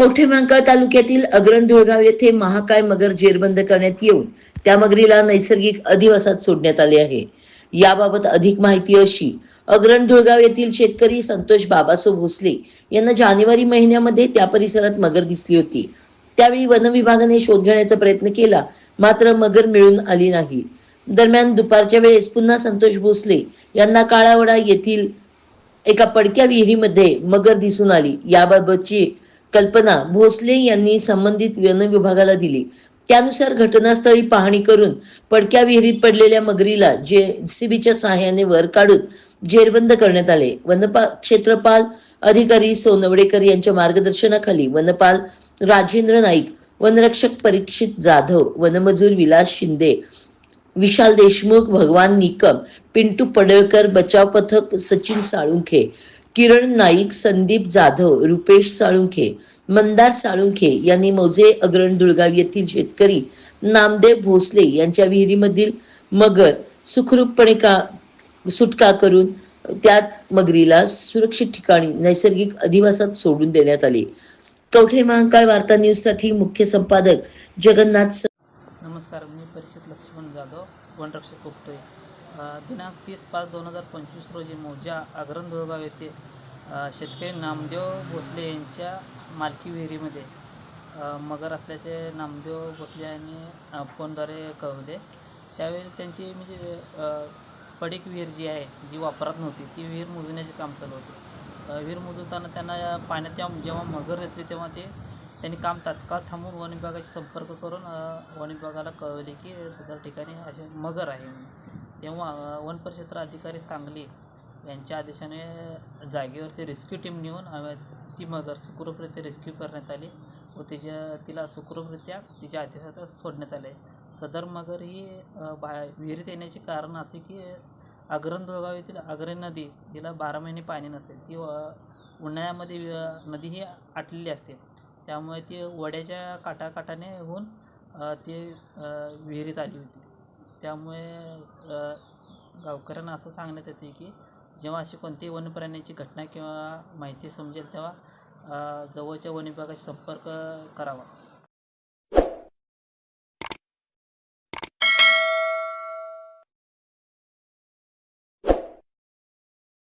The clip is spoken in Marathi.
कवठे तालुक्यातील अग्रण धुळगाव येथे महाकाय मगर जेरबंद करण्यात येऊन त्या मगरीला नैसर्गिक अधिवासात सोडण्यात आले आहे. याबाबत अधिक माहिती अशी अग्रण धुळगाव येथील शेतकरी संतोष बाबासो भोसले यांना जानेवारी महिन्यामध्ये त्या परिसरात मगर दिसली होती. त्यावेळी वन विभागाने शोध घेण्याचा प्रयत्न केला मात्र मगर मिळून आली नाही. दरम्यान दुपारच्या वेळेस पुन्हा संतोष भोसले यांना काळावडा येथील एका पडक्या विहिरीमध्ये मगर दिसून आली. याबाबतची कल्पना भोसले यांनी संबंधित वन विभागाला दिली. त्यानुसार घटनास्थळी पाहणी करून पडक्या विहिरीत पडलेल्या मगरीला जेसीबीच्या सहाय्याने वर काढून जेरबंद करण्यात आले. वनपा क्षेत्रपाल अधिकारी सोनवडेकर यांच्या मार्गदर्शनाखाली वनपाल राजेंद्र नाईक वनरक्षक परीक्षित जाधव वनमजूर विलास शिंदे विशाल देशमुख भगवान निकम पिंटू पडळकर बचाव पथक सचिन साळुंखे किरण नाईक संदीप जाधव रुपेश साळुंखे मंदार साळुंखे यांनी मौजे अग्रण दुळगाव येथील शेतकरी नामदेव भोसले यांच्या विहिरीमधील मगर सुखरूपपणे का सुटका करून त्या मगरीला सुरक्षित ठिकाणी नैसर्गिक अधिवासात सोडून देण्यात आले. कवठे महाकाळ वार्ता न्यूजसाठी मुख्य संपादक जगन्नाथ नमस्कार मी परीक्षित लक्ष्मण जाधव वनरक्षक कोकटे दिनांक तीस पाच दोन हजार पंचवीस रोजी मोजा अग्रण धुळगाव येथे शेतकरी नामदेव भोसले यांच्या मालकी विहिरीमध्ये मगर असल्याचे नामदेव भोसले यांनी फोनद्वारे कळवले त्यावेळी त्यांची म्हणजे पडीक विहीर जी आहे जी वापरात नव्हती ती विहीर मोजण्याचे काम चालू होते विहीर मोजवताना त्यांना पाण्यात जेव्हा मगर दिसली तेव्हा ते त्यांनी काम तात्काळ थांबून वन विभागाशी संपर्क करून वन विभागाला कळवले की सदर ठिकाणी असे मगर आहे म्हणून. तेव्हा वनपरिक्षेत्र वन परिक्षेत्र अधिकारी सांगली यांच्या आदेशाने जागेवरती रेस्क्यू टीम नेऊन ती मगर सुखरूपरित्या रेस्क्यू करण्यात आली व तिच्या तिला सुखरूपरित्या तिच्या आदेशात सोडण्यात आले. सदर मगर ही बा विहिरीत येण्याचे कारण असे की अग्रण दुर्गाव येथील अग्रण नदी तिला बारा महिने पाणी नसते. ती उन्हाळ्यामध्ये नदी ही आटलेली असते. त्यामुळे ती वड्याच्या काटाकाटाने होऊन ती विहिरीत आली होती. त्यामुळे गावकऱ्यांना असं सांगण्यात येते की जेव्हा अशी कोणतीही वनप्राण्यांची घटना किंवा माहिती समजेल तेव्हा जवळच्या वन विभागाशी संपर्क करावा.